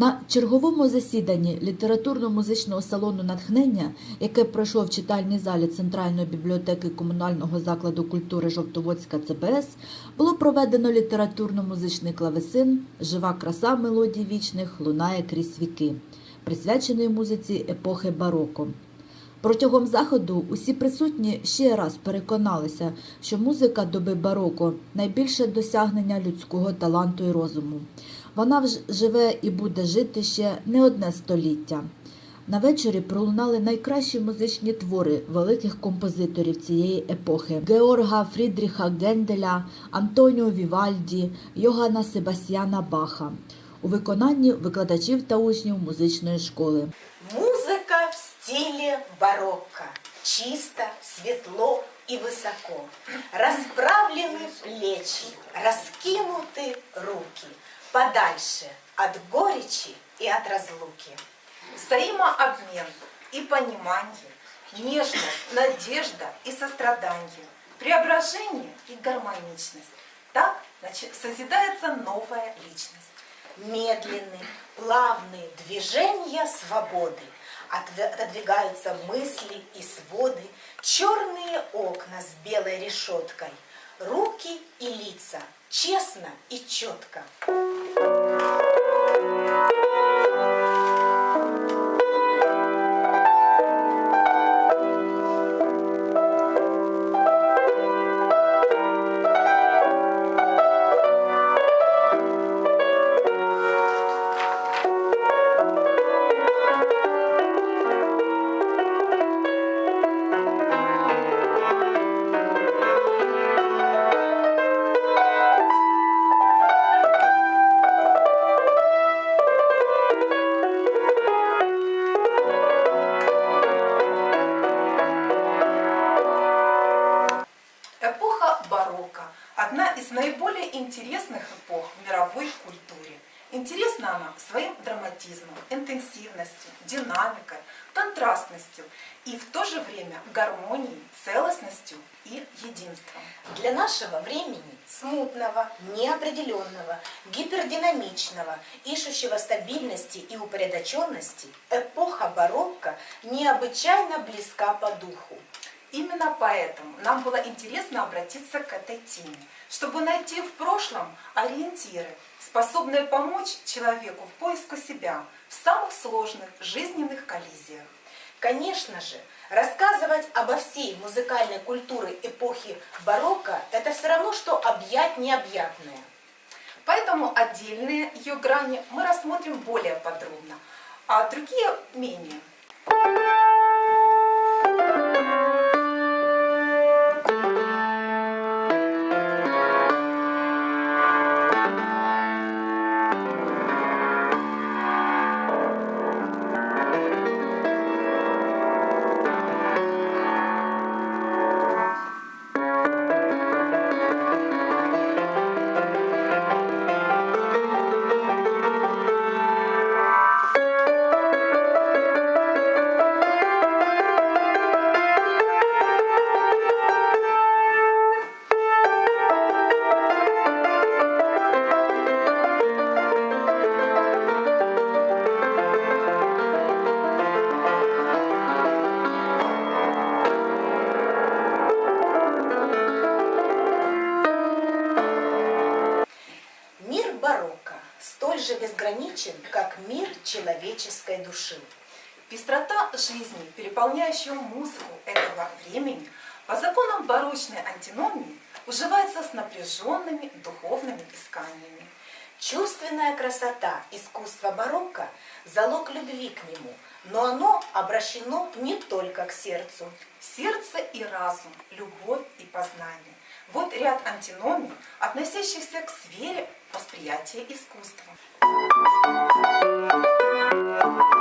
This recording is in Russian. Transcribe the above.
На черговому засіданні літературно-музичного салону натхнення, яке пройшло в читальній залі Центральної бібліотеки комунального закладу культури Жовтоводська ЦБС, було проведено літературно-музичний клавесин Жива краса мелодій вічних лунає крізь віки, присвячений музиці епохи бароко. Протягом заходу усі присутні ще раз переконалися, що музика доби бароко найбільше досягнення людського таланту і розуму. Вона живе і буде жити ще не одне століття. На вечорі пролунали найкращі музичні твори великих композиторів цієї епохи: Георга Фрідріха Генделя, Антоніо Вівальді, Йогана Себастьяна Баха у виконанні викладачів та учнів музичної школи. Стиле барокко. Чисто, светло и высоко. Расправлены плечи, раскинуты руки. Подальше от горечи и от разлуки. Взаимообмен и понимание, нежность, надежда и сострадание, преображение и гармоничность. Так созидается новая личность. Медленные, плавные движения свободы. Отодвигаются мысли и своды, черные окна с белой решеткой, руки и лица, честно и четко. Интересных эпох в мировой культуре. Интересна она своим драматизмом, интенсивностью, динамикой, контрастностью и в то же время гармонией, целостностью и единством. Для нашего времени смутного, неопределенного, гипердинамичного, ищущего стабильности и упорядоченности, эпоха барокко необычайно близка по духу. Именно поэтому нам было интересно обратиться к этой теме, чтобы найти в прошлом ориентиры, способные помочь человеку в поиску себя в самых сложных жизненных коллизиях. Конечно же, рассказывать обо всей музыкальной культуре эпохи барокко – это все равно, что объять необъятное. Поэтому отдельные ее грани мы рассмотрим более подробно, а другие менее. Человеческой души. Пестрота жизни, переполняющая музыку этого времени, по законам барочной антиномии уживается с напряженными духовными исканиями. Чувственная красота искусства барокко – залог любви к нему, но оно обращено не только к сердцу. Сердце и разум, любовь и познание. Вот ряд антиномий, относящихся к сфере восприятия искусства. love.